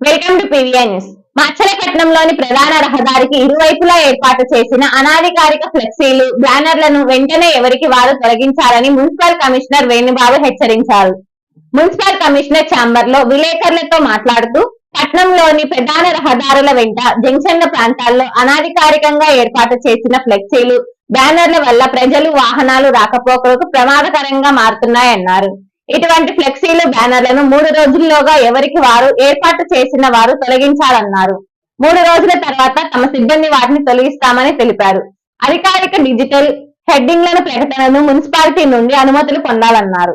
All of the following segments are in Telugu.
Welcome to P V I news మచ్చలపట్నంలోని ప్రధాన రహదారికి ఇరువైపులా ఏర్పాటు చేసిన అనాధికారిక ఫ్లెక్సీలు బ్యానర్లను వెంటనే ఎవరికి వారు తొలగించాలని మున్సిపల్ కమిషనర్ వేణుబాబు హెచ్చరించారు. మున్సిపల్ కమిషనర్ ఛాంబర్లో విలేకరులతో మాట్లాడుతూ పట్నంలోని ప్రధాన రహదారుల వెంట జంక్షన్ల ప్రాంతాల్లో అనాధికారికంగా ఏర్పాటు చేసిన ఫ్లెక్సీలు బ్యానర్ల వల్ల ప్రజలు వాహనాలు రాకపోకలకు ప్రమాదకరంగా మారుతున్నాయన్నారు. ఇటువంటి ఫ్లెక్సీలు బ్యానర్లను మూడు రోజుల్లోగా ఎవరికి వారు ఏర్పాటు చేసిన వారు తొలగించాలన్నారు. మూడు రోజుల తర్వాత తమ సిబ్బంది వాటిని తొలగిస్తామని తెలిపారు. అధికారిక డిజిటల్ హెడ్డింగ్లను ప్రకటనను మున్సిపాలిటీ నుండి అనుమతులు పొందాలన్నారు.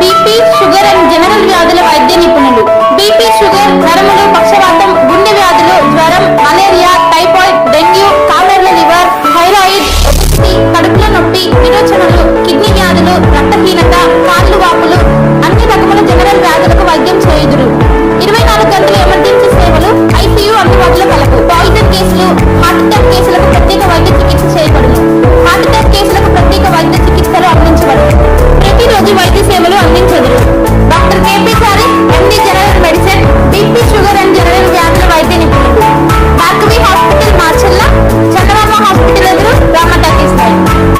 B P sugar and general వ్యాధుల వైద్య నిపుణులు. బీపీ షుగర్ నరములు పక్షవాతం గుండె వ్యాధులు జ్వరం మలేరియా టైఫాయిడ్ డెంగ్యూ కాలర్ల లివర్ థైరాయిడ్ కడుపుల నొప్పి విరోచనలు కిడ్నీ వ్యాధులు రక్తహీనత